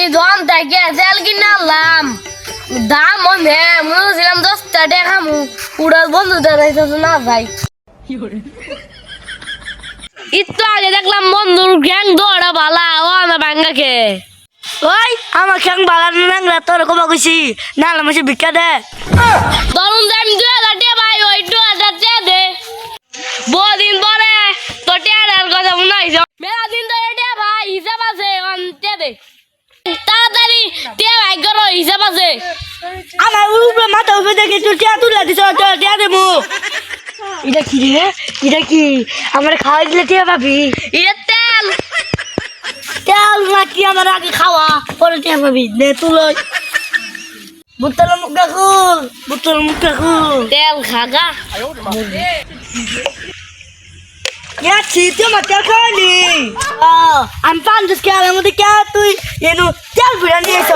আমি থেকে তেল কিনে আনলাম। দাম মনে মনে দশটা টাকা মু পুরো বন্ধু দাঁড়াইছে না ভাই। একটু আগে দেখলাম বন্ধুর গ্যাং দৌড়া বালা ও আমার বাঙ্গাকে। ওই আমার খেং বাগান নাংলা তোর কবা কইছি? না মাসে ভিক্ষা দে। ধরুন যে আমি আছে আমার উপরে মাথা উপরে দেখে তুই টিয়া তুলে দিছ টিয়া দেবো। এটা কি রে? এটা কি? আমার খাওয়াই দিলে টিয়া পাবি? এটা তেল। তেল নাকি আমার আগে খাওয়া পরে টিয়া পাবি? নে তুলই বুতল মুখটা খুল বুতল মুখটা খুল তেল খাগা যাচ্ছি তুই আমার তেল খাওয়ালি আমি পাঞ্চাশ খেয়ালের মধ্যে কে তুই এনু তেল ফুরা নিয়েছ।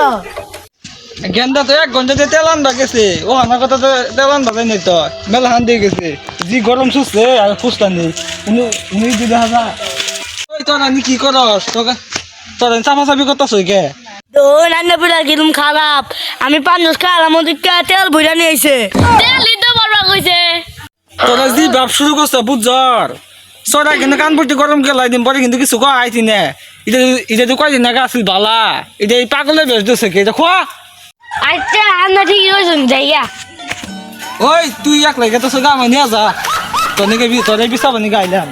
গেন্দা তো এক ঘণ্টা দিয়ে তেল আনবা গেছে। ও আমার কথা তো তেল আনবা নাই তো। মেলা হান দিয়ে গেছে। জি গরম সুসছে আর ফুসটা নেই। উনি উনি দিদি হাজা ওই তোরা নি কি করস? তোকে তোরা চাপা চাপি করতেছ কে? তো রান্না পুরা কিরম খারাপ। আমি খেয়ালের মধ্যে কে তেল ফুরা নিয়েছে তেল দিতে পারবা কইছে। তোরা জি ভাব শুরু করছ বুঝর সরা কিন্তু কান পড়তে গরম কে লাই দিন পরে কিন্তু কিছু কয় আইতি না। এটা এটা তো কয়দিন আগে আসিল বালা। এটা এই পাগলে বেশ দিচ্ছে কে? এটা খোয়া। আচ্ছা আমরা ঠিক হয়েছেন যাইয়া। ওই, তুই এক লাগে তো সগা নিয়ে যা। তোর নাকি তোর বিচার বানি গাইলাম।